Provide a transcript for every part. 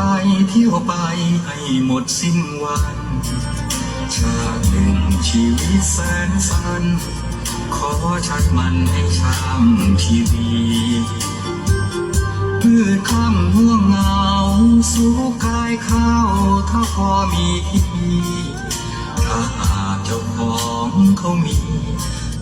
ไปเที่ยวไปให้หมดสิ้นวัน ชาติหนึ่งชีวิตแสนสั้นขอชัดมันให้ช่างชีวีมืดค่ำห่วงเงาสู่กายเข้าถ้าพอมีถ้าหากเจ้าของเขามี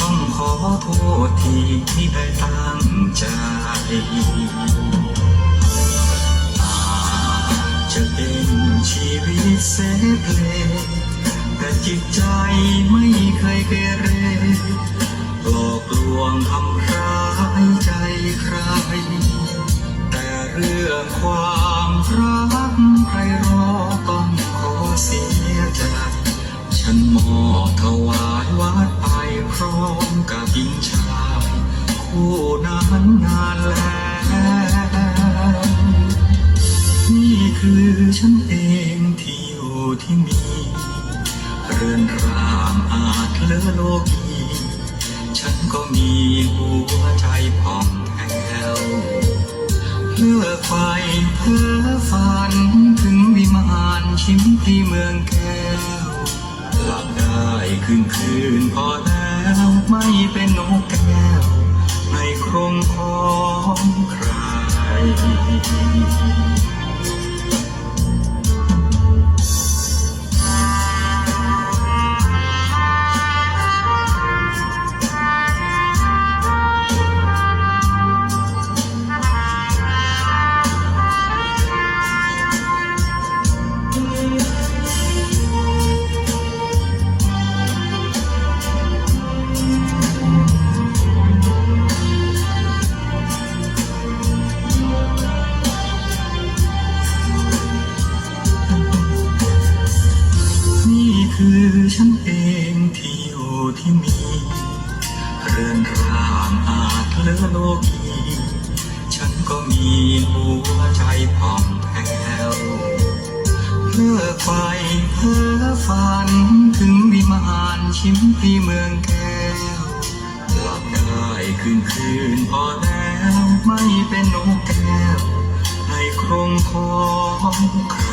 ต้องขอโทษทีที่ได้ตั้งใจ ชีวิตเสเพลแต่จิตใจไม่เคยเกเรหลอกลวงทำร้ายใจใคร แต่เรื่องความรักใครรอต้องขอเสียใจฉันมอบถวายวัดไปพร้อมกับหญิงชาย คู่นั้นนานแล้ว คือฉันเองที่อยู่ที่มี เรือนรางอาจเลอโลกีฉันก็มีหัวใจผ่องแผ้วเพื่อไฟเพ้อฝันถึงวิมานชิมที่เมืองแก้วหลับได้คืนคืนพอแล้วไม่เป็นนกแก้ว ในโครงของใคร คือฉันเองที่อยู่ที่มี เรือนร่างอาจเลอโลกีฉันก็มีหัวใจผ่องแผ้วเพื่อไฟเพ้อฝันถึงวิมานชิมพีเมืองแก้วหลับได้คืนคืนพอแล้วไม่เป็นนกแก้วในครงของใคร